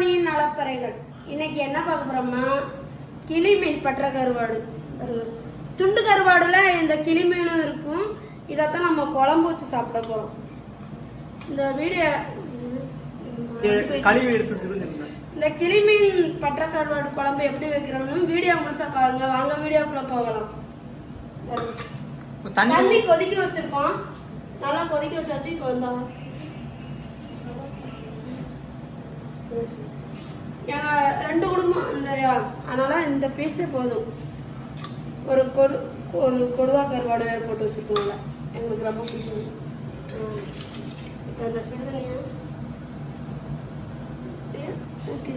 சிறுதோணியின் நலப்பறைகள். இன்னைக்கு என்ன பார்க்க போறோம்னா கிளி மீன் பற்ற கருவாடு. துண்டு கருவாடுல இந்த கிளி மீனும் இருக்கும். இதைத்தான் நம்ம குழம்பு வச்சு சாப்பிட போறோம். இந்த வீடியோ இந்த கிளி மீன் பற்ற கருவாடு குழம்பு எப்படி வைக்கிறோம்னு வீடியோ முழுசா பாருங்க. வாங்க வீடியோக்குள்ள போகலாம். தண்ணி தண்ணி கொதிக்க வச்சிருக்கோம். நல்லா கொதிக்க வச்சாச்சு இப்போ வந்தோம் எங்க ரெண்டு குடும்பம் இந்த அதனால இந்த பீஸே போதும். ஒரு கொடு ஒரு கொடுவா கருவாடு வேறு போட்டு வச்சுருக்கோங்க எங்களுக்கு ரொம்ப பிடிக்கும். இப்போ இந்த சுடுதண்ணியை அப்படியே ஊற்றி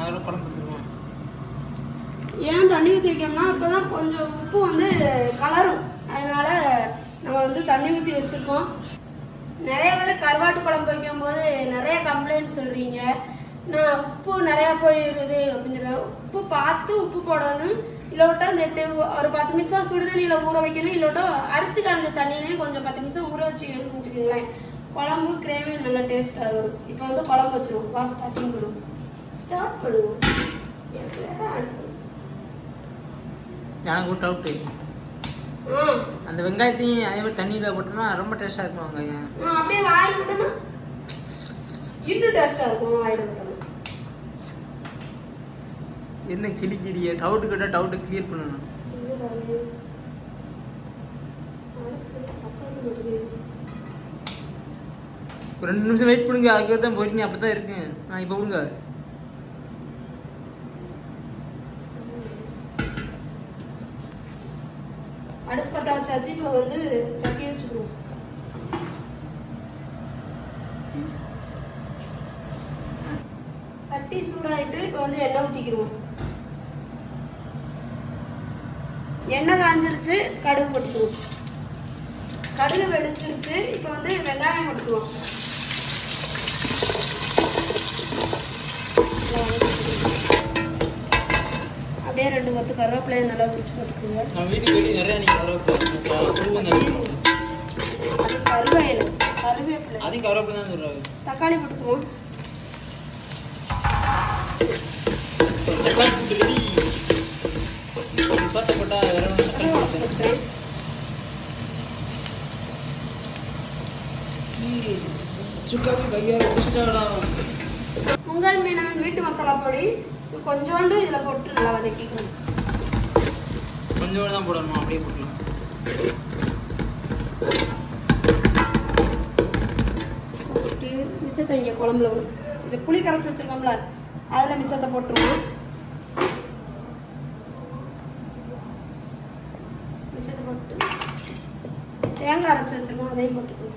அதில் குழம்பு ஊற்றிடுவோம் ஏன் தண்ணி ஊற்றி வைக்கோம்னா அப்போ தான் கொஞ்சம் உப்பு வந்து கலரும். அதனால நம்ம வந்து தண்ணி ஊற்றி வச்சுருக்கோம். நிறைய பேர் கருவாட்டு குழம்பு வைக்கும்போது நிறைய கம்ப்ளைண்ட் சொல்கிறீங்க நான் உப்பு நிறையா போயிடுது அப்படின்னு சொல்லி உப்பு பார்த்து உப்பு போடணும். இல்லோட்டா இந்த எப்படி ஒரு பத்து நிமிஷம் சுடுதண்ணியில் ஊற வைக்கணும். இல்லோட்டா அரிசி கலந்த தண்ணியிலே கொஞ்சம் பத்து நிமிஷம் ஊற வச்சு வச்சுக்கோங்களேன். குழம்பு கிரேவி நல்லா டேஸ்ட்டாக வரும். இப்போ வந்து குழம்பு வச்சிருவோம். வா ஸ்டார்டிங் பண்ணுவோம் ஸ்டார்ட் பண்ணுவோம். நான் வேற அடுப்பு எனக்கு ஒரு டவுட்டு ஆ அந்த வெங்காயத்தையும் அதே மாதிரி தண்ணியில் போட்டோம்னா ரொம்ப டேஸ்ட்டாக இருக்கும் வெங்காயம் அப்படியே வாயில் விட்டோம்னா இன்னும் டேஸ்டாக இருக்கும் வாயில் விட்டோம்னா. என்ன கிளி கிளிய டவுட்டு கேட்டால் டவுட்டு கிளியர் பண்ணணும். ஒரு ரெண்டு நிமிஷம் வெயிட் பண்ணுங்க அதுக்கு தான் போறீங்க அப்படி தான் இருக்கு. நான் இப்போ விடுங்க அடுப்பு பற்ற வச்சாச்சு வந்து சட்டி வச்சுக்குவோம் சட்டி சூடாயிட்டு இப்போ வந்து எண்ணெய் ஊற்றிக்கிடுவோம் எண்ணெய் காஞ்சிருச்சு கடுகு போட்டுக்குவோம். கடுகு வெடிச்சிருச்சு இப்போ வந்து வெங்காயம் போட்டுக்குவோம். அப்படியே ரெண்டு கொத்து கருவேப்பிலையை நல்லா பிடிச்சி போட்டுக்குங்க. நீங்கள் கருவேப்பிலை அது கருவேப்பிலை கருவேப்பிலை. அதையும் கருவேப்பிலை தான் சொல்கிறாங்க தக்காளி போட்டுக்குவோம் தக்காளி போட்டு பத்த வேற போட்டு போட்டுக்கிறேன். சுக்காவே கையால் உங்கள் மீனவன் வீட்டு மசாலா பொடி. கொஞ்சோண்டு இதில் போட்டு நல்லா வதக்கிக்கணும். கொஞ்சோடு தான் போடணும் அப்படியே போட்டலாம் போட்டு மிச்சத்தை இங்கே குழம்புல விடும் இது புளி கரைச்சி வச்சிருக்கோம்ல அதில் மிச்சத்தை போட்டுருவோம். மிச்சத்தை போட்டு தேங்காய் அரைச்சி வச்சிருக்கோம் அதையும் போட்டுக்கணும்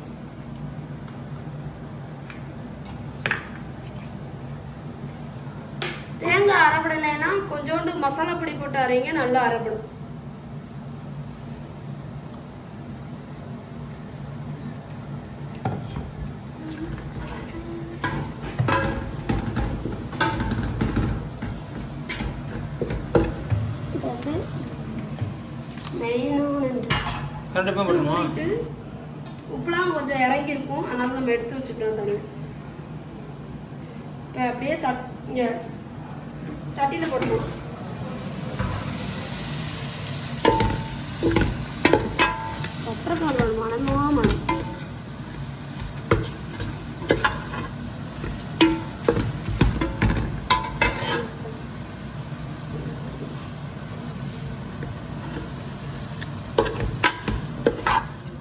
தேங்காய் அரைப்படலைன்னா கொஞ்சோண்டு மசாலா பொடி போட்டு அரைங்க நல்லா அரைப்படும். போடணுமா உப்பிட்டு உப்புலாம் கொஞ்சம் இறங்கியிருக்கும். அதனால நம்ம எடுத்து வச்சுக்கலாம் தனியாக இப்போ அப்படியே தட் சட்டியில் போட்டுருவோம் பத்திரக்கால் மனமா மனம்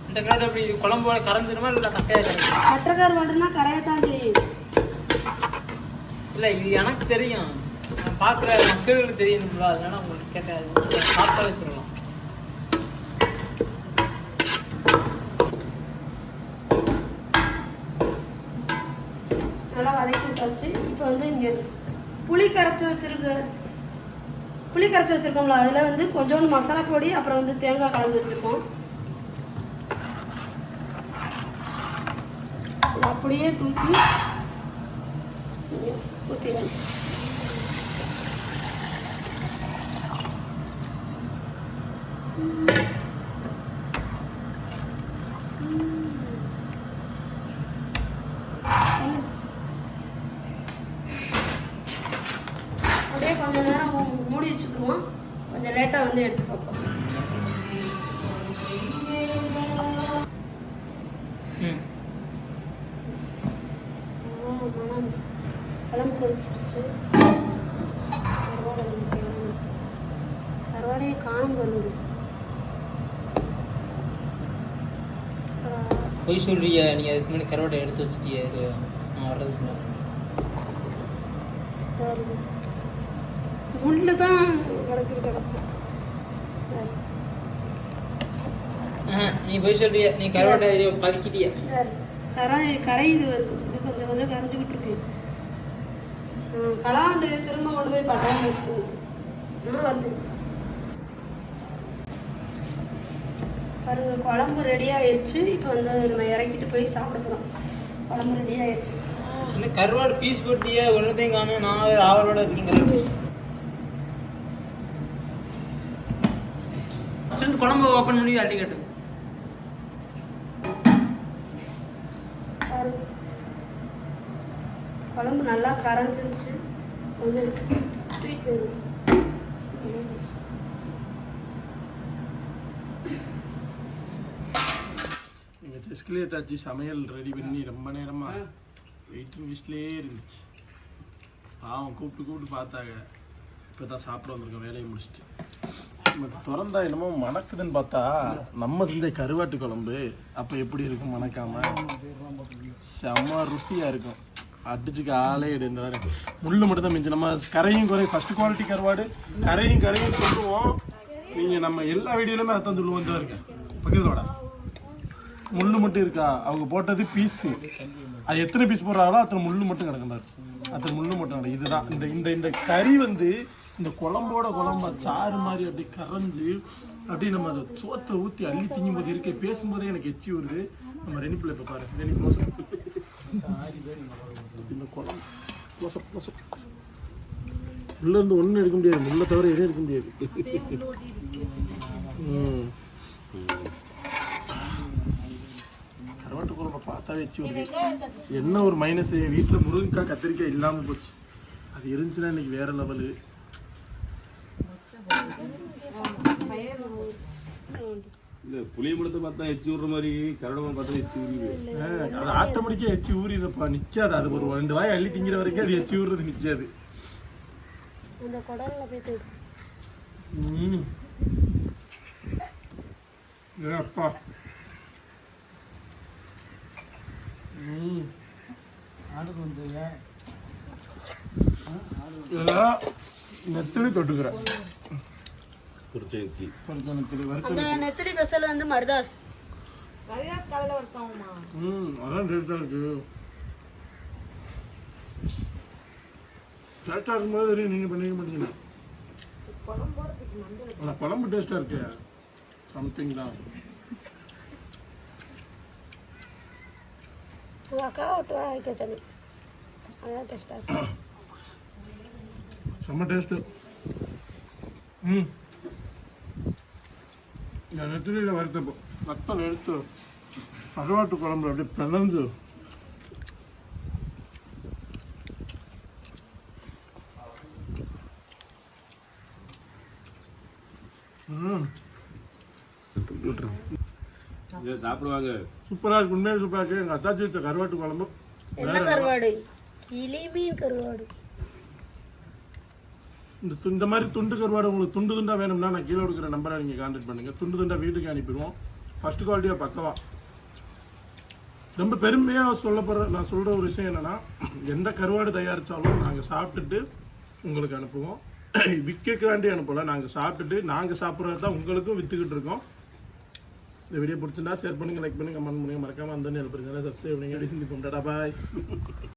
இந்த கரெக்டாக அப்படி குழம்போட கரைஞ்சிருமா இல்லை தக்கையாக கரைஞ்சிருமா பத்திரக்கால் மட்டும்னா கரையத்தான் செய்யும். இல்லை இது எனக்கு தெரியும். பார்க்குற மக்களுக்கு தெரியணும்ல அதனால உங்களுக்கு கேட்டேன் சாப்பிட்டாவே சொல்லலாம். நல்லா வதக்கி விட்டாச்சு. இப்போ வந்து இங்கே புளி கரைச்சி வச்சிருக்க. புளி கரைச்சி வச்சிருக்கோம்ல அதில் வந்து கொஞ்சோண்டு மசாலா பொடி அப்புறம் வந்து தேங்காய் கலந்து வச்சுருக்கோம். அப்படியே தூக்கி அப்படியே கொஞ்சம் நேரம் மூடி வச்சுக்குவோம் கொஞ்சம் லேட்டாக வந்து எடுத்து பார்ப்போம். பழம் கொதிச்சிருச்சு கருவாடை காணும் பாருங்க. பொய் சொல்றிய நீ அதுக்கு முன்னாடி கருவாட்டை எடுத்து வச்சிட்டிய இது நான் வர்றதுக்குள்ள முள்ளு தான் கிடச்சிட்டு கிடச்சி ஆஹா, நீ பொய் சொல்றிய. நீ கருவாட்டை பதுக்கிட்டிய. கரை கரையுது வருது. கொஞ்சம் கொஞ்சம் கரைஞ்சிக்கிட்டு இருக்கு. கலாண்டு திரும்ப கொண்டு போய் பட்டாணி வச்சுக்கோங்க இன்னும் பாருங்க குழம்பு ரெடி ஆயிடுச்சு இப்போ வந்து நம்ம இறக்கிட்டு போய் சாப்பிட போகிறோம் குழம்பு ரெடி ஆயிடுச்சு கருவாடு பீஸ் போட்டிய ஒன்றதையும் காணும் நான் வேறு ஆவலோட இருக்கீங்க குழம்பு ஓப்பன் பண்ணி அள்ளி கட்டு. குழம்பு நல்லா கரைஞ்சிருச்சு. கொஞ்சம் செஸ்கிலே தாச்சி சமையல் ரெடி பண்ணி ரொம்ப நேரமா வெயிட்டிங் லிஸ்ட்லேயே இருந்துச்சு. பாவம் கூப்பிட்டு கூப்பிட்டு பார்த்தாங்க. இப்போ தான் சாப்பிட வந்திருக்கோம் வேலையை முடிச்சுட்டு. திறந்தா என்னமோ மணக்குதுன்னு பார்த்தா நம்ம செஞ்ச கருவாட்டு குழம்பு அப்போ எப்படி இருக்கும் மணக்காம? செம்ம ருசியாக இருக்கும். அடிச்சுக்க ஆளே இடம் வேற முள்ளு மட்டும் தான் மிஞ்சி நம்ம கரையும் குறையும். ஃபர்ஸ்ட் குவாலிட்டி கருவாடு. கரையும் கரையும் சொல்லுவோம். நீங்கள் நம்ம எல்லா வீடியோலையுமே அதான் சொல்லுவோம். தான் இருக்கேன் பக்கத்தில் முள்ளு மட்டும் இருக்கா? அவங்க போட்டது பீஸ் அது எத்தனை பீஸ் போடுறாங்களோ அத்தனை முள்ளு மட்டும் கிடக்குறாரு அத்தனை முள்ளு மட்டும் கிடக்கு இதுதான். இந்த இந்த இந்த கறி வந்து இந்த குழம்போட குழம்பா சாறு மாதிரி அப்படி கரைஞ்சு அப்படியே நம்ம அதை சோத்தை ஊற்றி அள்ளி திங்கும் போது இருக்க பேசும்போதே எனக்கு எச்சி வருது. நம்ம ரெனிப்பில் இப்போ பாரு. ரெனி க்ளோஸ் இந்த குழம்பு க்ளோஸ் க்ளோஸ் உள்ள இருந்து ஒன்றும் எடுக்க முடியாது. முள்ள தவிர எதுவும் எடுக்க முடியாது. ம் கருவாட்டு பார்த்தா வச்சு வருது என்ன ஒரு மைனஸ் வீட்டில் முருங்கைக்காய் கத்திரிக்காய் இல்லாமல் போச்சு. அது இருந்துச்சுன்னா இன்னைக்கு வேற லெவலு இல்ல புளிய முடத்தை பார்த்தா எச்சி விடுற மாதிரி கரடமாக பார்த்தா எச்சி ஊறிடுது அது ஆட்டோமேட்டிக்காக எச்சி ஊறிதப்பா நிற்காது அது ஒரு ரெண்டு வாய் அள்ளி திங்கிற வரைக்கும் அது எச்சி ஊறுறது நிற்காது ம் அப்பா ம் இதெல்லாம் நெத்திலி தொட்டுக்கிறேன். குறிச்ச கொஞ்சம் நெத்திலி பெசல் வந்து மருதாஸ். ம் அதான் டேஸ்டாக இருக்கு. டேஸ்டாக இருக்கும்போது தெரியும் நீங்கள் பண்ணிக்க மாட்டீங்கன்னா ஆனால் குழம்பு டேஸ்டாக இருக்கு. சம்திங் தான். உங்கள் அக்கா விட்டு வைக்க சொல்லி அதான் டெஸ்ட்டாக செம்ம டேஸ்ட்டு ம் இந்த நெத்திலியில் வறுத்தப்போ வத்தல் எடுத்து கருவாட்டு குழம்பு அப்படியே பிளந்து ம் இதை சாப்பிடுவாங்க. சூப்பராக இருக்கு உண்மையாக சூப்பராக இருக்கு. எங்கள் அத்தாச்சி வச்ச கருவாட்டு குழம்பு. என்ன கருவாடு? இலி மீன் கருவாடு. இந்த இந்த மாதிரி துண்டு கருவாடு உங்களுக்கு துண்டு துண்டா வேணும்னா நான் கீழே கொடுக்குற நம்பரை நீங்கள் கான்டாக்ட் பண்ணுங்கள் துண்டு துண்டா வீட்டுக்கு அனுப்பிடுவோம். ஃபர்ஸ்ட் குவாலிட்டியாக பக்கவா. ரொம்ப பெருமையாக சொல்ல போகிற நான் சொல்கிற ஒரு விஷயம் என்னென்னா எந்த கருவாடு தயாரித்தாலும் நாங்கள் சாப்பிட்டுட்டு உங்களுக்கு அனுப்புவோம். விற்கக்காண்டி அனுப்பல. நாங்கள் சாப்பிட்டுட்டு நாங்கள் சாப்பிட்றது தான் உங்களுக்கும் விற்றுக்கிட்டு இருக்கோம். இந்த வீடியோ பிடிச்சிருந்தா ஷேர் பண்ணுங்கள் லைக் பண்ணுங்கள் கமெண்ட் பண்ணுங்கள் மறக்காமல் அந்த நேரம் சப்ஸ்கிரைப் பண்ணுங்கள் டாடா பாய்